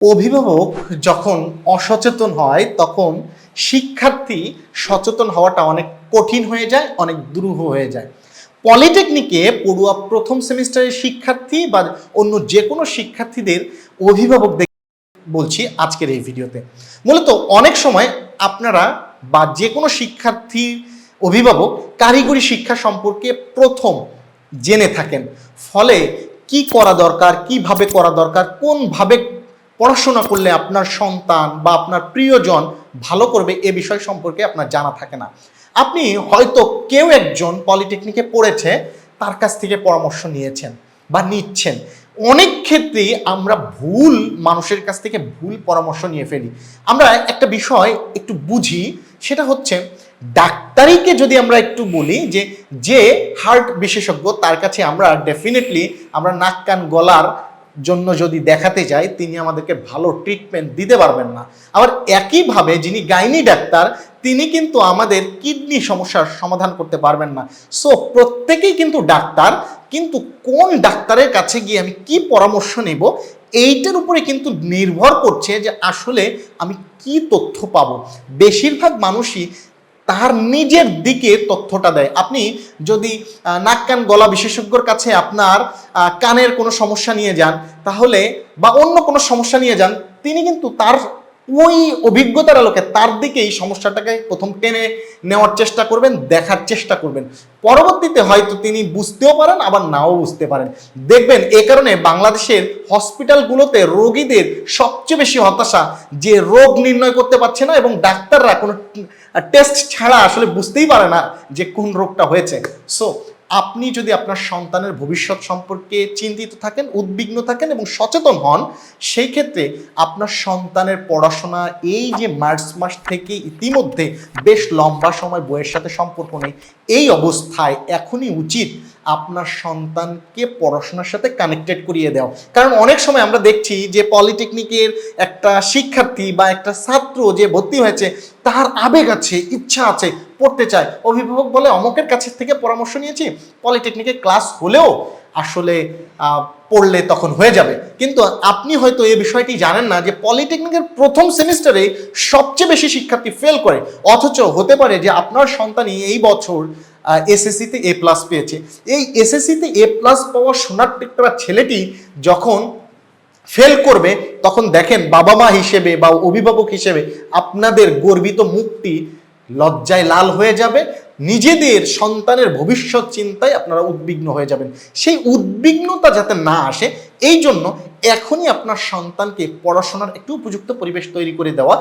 অভিভাবক যখন অসচেতন হয়, তখন শিক্ষার্থী সচেতন হওয়াটা অনেক কঠিন হয়ে যায়, অনেক দুরূহ হয়ে যায়। পলিটেকনিকে পড়ুয়া প্রথম সেমিস্টারের শিক্ষার্থী বা অন্য যে কোনো শিক্ষার্থীদের অভিভাবকদের বলছি আজকের এই ভিডিওতে। মূলত অনেক সময় আপনারা বা যে কোনো শিক্ষার্থী অভিভাবক কারিগরি শিক্ষা সম্পর্কে প্রথম জেনে থাকেন। ফলে কি করা দরকার, কীভাবে করা দরকার, কোনভাবে পড়াশোনা করলে আপনার সন্তান বা আপনার প্রিয়জন ভালো করবে, এ বিষয় সম্পর্কে আপনার জানা থাকে না। আপনি হয়তো কেউ একজন পলিটেকনিকে পড়েছে, তার কাছ থেকে পরামর্শ নিয়েছেন বা নিচ্ছেন। অনেক ক্ষেত্রেই আমরা ভুল, মানুষের কাছ থেকে ভুল পরামর্শ নিয়ে ফেলি। আমরা একটা বিষয় একটু বুঝি, সেটা হচ্ছে ডাক্তারিকে যদি আমরা একটু বলি, যে যে হার্ট বিশেষজ্ঞ, তার কাছে আমরা ডেফিনেটলি আমরা নাক, কান, গলার জন্য যদি দেখাতে যাই, তিনি আমাদেরকে ভালো ট্রিটমেন্ট দিতে পারবেন না। আবার একইভাবে যিনি গাইনি ডাক্তার, তিনি কিন্তু আমাদের কিডনি সমস্যার সমাধান করতে পারবেন না। সো প্রত্যেকেই কিন্তু ডাক্তার, কিন্তু কোন ডাক্তারের কাছে গিয়ে আমি কি পরামর্শ নেব, এইটার উপরে কিন্তু নির্ভর করছে যে আসলে আমি কি তথ্য পাবো। বেশিরভাগ মানুষই তার নিজের দিকে তথ্যটা দেয়। আপনি যদি নাক কান গলা বিশেষজ্ঞর কাছে আপনার কানের কোনো সমস্যা নিয়ে যান, তাহলে বা অন্য কোনো সমস্যা নিয়ে যান, তিনি কিন্তু তার ওই অভিজ্ঞতার আলোকে তার দিকেই সমস্যাটাকে প্রথম টেনে নেওয়ার চেষ্টা করবেন, দেখার চেষ্টা করবেন। পরবর্তীতে হয়তো তিনি বুঝতেও পারেন, আবার নাও বুঝতে পারেন। দেখবেন, এ কারণে বাংলাদেশের হসপিটালগুলোতে রোগীদের সবচেয়ে বেশি হতাশা যে রোগ নির্ণয় করতে পারছে না এবং ডাক্তাররা কোনো টেস্ট ছাড়া আসলে বুঝতেই পারে না যে কোন রোগটা হয়েছে। সো আপনি যদি আপনার সন্তানের ভবিষ্যৎ সম্পর্কে চিন্তিত থাকেন, উদ্বিগ্ন থাকেন এবং সচেতন হন, সেই ক্ষেত্রে আপনার সন্তানের পড়াশোনা এই যে মার্চ মাস থেকে ইতিমধ্যে বেশ লম্বা সময় বইয়ের সাথে সম্পর্ক নেই, এই অবস্থায় এখনই উচিত আপনার সন্তানকে পড়াশোনার সাথে কানেক্টেড করিয়ে দেওয়া। কারণ অনেক সময় আমরা দেখছি যে পলিটেকনিকের একটা শিক্ষার্থী বা একটা ছাত্র যে ভর্তি হয়েছে, তার আবেগ আছে, ইচ্ছা আছে, পড়তে চায়। অভিভাবক বলে, অমকের কাছে থেকে পরামর্শ নিয়েছি পলিটেকনিকে ক্লাস হলেও আসলে পড়লে তখন হয়ে যাবে। কিন্তু আপনি হয়তো এই বিষয়টি জানেন না যে পলিটেকনিকের প্রথম সেমিস্টারে সবচেয়ে বেশি শিক্ষার্থী ফেল করে। অথচ হতে পারে যে আপনার সন্তানই এই বছর এসএসসিতে এ প্লাস পেয়েছে। এই এসএসসিতে এ প্লাস পাওয়া সোনার টেকটা ছেলেটি যখন ফেল করবে, তখন দেখেন বাবা মা হিসেবে বা অভিভাবক হিসেবে আপনাদের গর্বিত মুক্তি লজ্জায় লাল হয়ে যাবে। নিজেদের সন্তানের ভবিষ্যৎ চিন্তায় আপনারা উদ্বিগ্ন হয়ে যাবেন। সেই উদ্বিগ্নতা যাতে না আসে, এই জন্য এখনই আপনার সন্তানকে পড়াশোনার একটু উপযুক্ত পরিবেশ তৈরি করে দেওয়া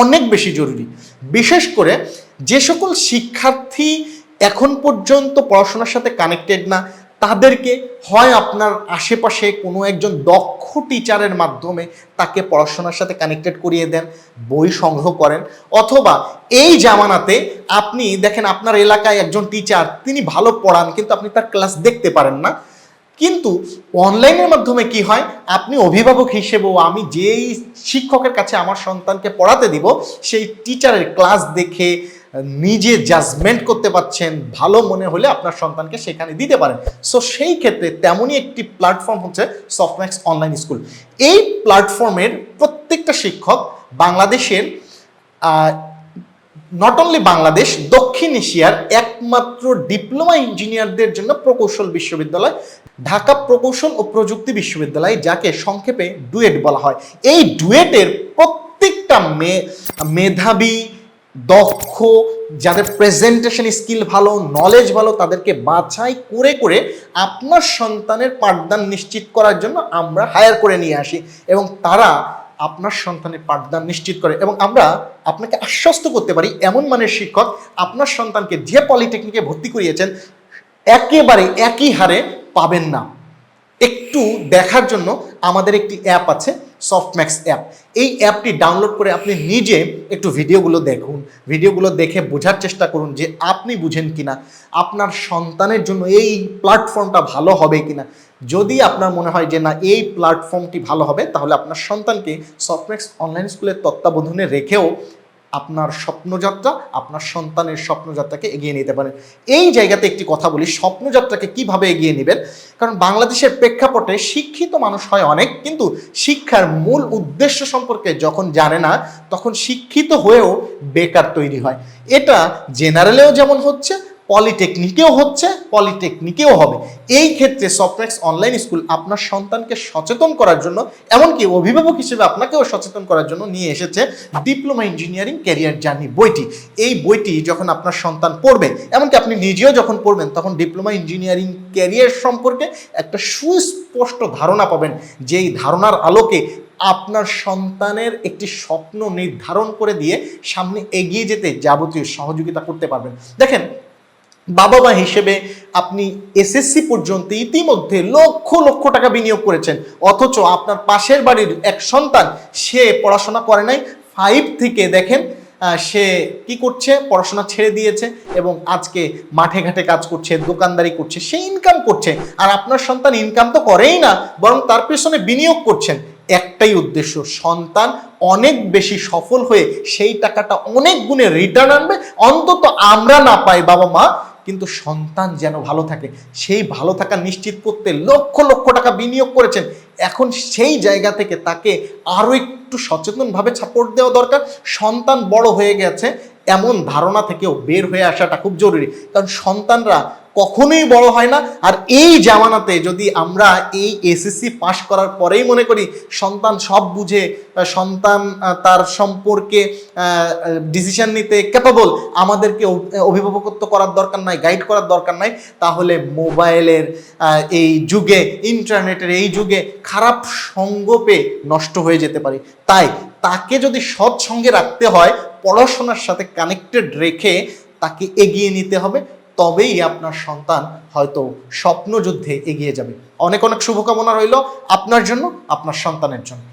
অনেক বেশি জরুরি। বিশেষ করে যে সকল শিক্ষার্থী এখন পর্যন্ত পড়াশোনার সাথে কানেক্টেড না। তাদেরকে হয় আপনার আশেপাশে কোনো একজন দক্ষ টিচারের মাধ্যমে তাকে পড়াশোনার সাথে কানেক্টেড করিয়ে দেন, বই সংগ্রহ করেন। অথবা এই জামানাতে আপনি দেখেন আপনার এলাকায় একজন টিচার তিনি ভালো পড়ান কিন্তু আপনি তার ক্লাস দেখতে পারেন না। কিন্তু অনলাইনের মাধ্যমে কি হয়? আপনি অভিভাবক হিসেবেও আমি যেই শিক্ষকের কাছে আমার সন্তানকে পড়াতে দিব, সেই টিচারের ক্লাস দেখে নিজে জাজমেন্ট করতে পারছেন, ভালো মনে হলে আপনার সন্তানকে সেখানে দিতে পারেন। সো সেই ক্ষেত্রে তেমনই একটি প্ল্যাটফর্ম হচ্ছে সফটম্যাক্স অনলাইন স্কুল এই প্ল্যাটফর্মের প্রত্যেকটা শিক্ষক বাংলাদেশের নট অনলি বাংলাদেশ, দক্ষিণ এশিয়ার একমাত্র ডিপ্লোমা ইঞ্জিনিয়ারদের জন্য প্রকৌশল বিশ্ববিদ্যালয়, ঢাকা প্রকৌশল ও প্রযুক্তি বিশ্ববিদ্যালয়, যাকে সংক্ষেপে ডুয়েট বলা হয়। এই ডুয়েটের প্রত্যেকটা মেধাবী দক্ষ, যাদের প্রেজেন্টেশন স্কিল ভালো নলেজ ভালো, তাদেরকে বাছাই করে করে আপনার সন্তানের পাঠদান নিশ্চিত করার জন্য আমরা হায়ার করে নিয়ে আসি এবং তারা আপনার সন্তানের পাঠদান নিশ্চিত করে এবং আমরা আপনাকে আশ্বস্ত করতে পারি এমন মানের শিক্ষক আপনার সন্তানকে যে পলিটেকনিকে ভর্তি করিয়েছেন, একেবারে একই হারে পাবেন না। একটু দেখার জন্য আমাদের একটি অ্যাপ আছে সফটম্যাক্স অ্যাপ এই অ্যাপটি ডাউনলোড করে আপনি নিজে একটু ভিডিওগুলো দেখুন। ভিডিওগুলো দেখে বোঝার চেষ্টা করুন যে আপনি বুঝেন কিনা, আপনার সন্তানের জন্য এই প্ল্যাটফর্মটা ভালো হবে কিনা। যদি আপনার মনে হয় যে না, এই প্ল্যাটফর্মটি ভালো হবে, তাহলে আপনার সন্তানকে সফটম্যাক্স অনলাইন স্কুলের তত্ত্বাবধানে রেখেও আপনার স্বপ্নযাত্রা, আপনার সন্তানের স্বপ্নযাত্রাকে এগিয়ে নিতে পারেন। এই জায়গাতে একটি কথা বলি, স্বপ্নযাত্রাকে কীভাবে এগিয়ে নেবেন? কারণ বাংলাদেশের প্রেক্ষাপটে শিক্ষিত মানুষ হয় অনেক, কিন্তু শিক্ষার মূল উদ্দেশ্য সম্পর্কে যখন জানে না, তখন শিক্ষিত হয়েও বেকার তৈরি হয়। এটা জেনারেলেও যেমন হচ্ছে পলিটেকনিকেও হচ্ছে, পলিটেকনিকেও হবে। এই ক্ষেত্রে সফটম্যাক্স অনলাইন স্কুল আপনার সন্তানকে সচেতন করার জন্য, এমনকি অভিভাবক হিসেবে আপনাকেও সচেতন করার জন্য নিয়ে এসেছে ডিপ্লোমা ইঞ্জিনিয়ারিং ক্যারিয়ার জার্নি বইটি। এই বইটি যখন আপনার সন্তান পড়বে, এমনকি আপনি নিজেও যখন পড়বেন, তখন ডিপ্লোমা ইঞ্জিনিয়ারিং ক্যারিয়ার সম্পর্কে একটা সুস্পষ্ট ধারণা পাবেন, যেই ধারণার আলোকে আপনার সন্তানের একটি স্বপ্ন নির্ধারণ করে দিয়ে সামনে এগিয়ে যেতে যাবতীয় সহযোগিতা করতে পারবেন। দেখেন বাবা মা হিসেবে আপনি এসএসসি পর্যন্ত ইতিমধ্যে লক্ষ লক্ষ টাকা বিনিয়োগ করেছেন। অথচ আপনার পাশের বাড়ির এক সন্তান, সে পড়াশোনা করে নাই। ফাইভ থেকে দেখেন সে কি করছে? পড়াশোনা ছেড়ে দিয়েছে এবং আজকে মাঠে ঘাটে কাজ করছে, দোকানদারি করছে, সে ইনকাম করছে। আর আপনার সন্তান ইনকাম তো করেই না, বরং তার পেছনে বিনিয়োগ করছেন। একটাই উদ্দেশ্য, সন্তান অনেক বেশি সফল হয়ে সেই টাকাটা অনেক গুণে রিটার্ন আনবে। অন্তত আমরা না পাই বাবা মা কিন্তু সন্তান যেন ভালো থাকে, সেই ভালো থাকা নিশ্চিত করতে লক্ষ লক্ষ টাকা বিনিয়োগ করেছেন। এখন সেই জায়গা থেকে তাকে আরও একটু সচেতনভাবে সাপোর্ট দেওয়া দরকার। সন্তান বড় হয়ে গেছে এমন ধারণা থেকেও বের হয়ে আসাটা খুব জরুরি। কারণ সন্তানরা কখনোই বড় হয় না। আর এই জামানাতে যদি আমরা এই এসএসসি পাশ করার পরেই মনে করি সন্তান সব বুঝে সন্তান তার সম্পর্কে ডিসিশন নিতে ক্যাপাবল আমাদেরকে অভিভাবকত্ব করার দরকার নাই গাইড করার দরকার নাই, তাহলে মোবাইলের এই যুগে ইন্টারনেটের এই যুগে খারাপ সঙ্গ পেয়ে নষ্ট হয়ে যেতে পারি। তাই তাকে যদি সৎ সঙ্গে রাখতে হয় পড়াশোনার সাথে কানেক্টেড রেখে তাকে এগিয়ে নিতে হবে, তবেই আপনার সন্তান হয়তো স্বপ্নযুদ্ধে এগিয়ে যাবে। অনেক অনেক শুভকামনা রইল আপনার জন্য, আপনার সন্তানের জন্য।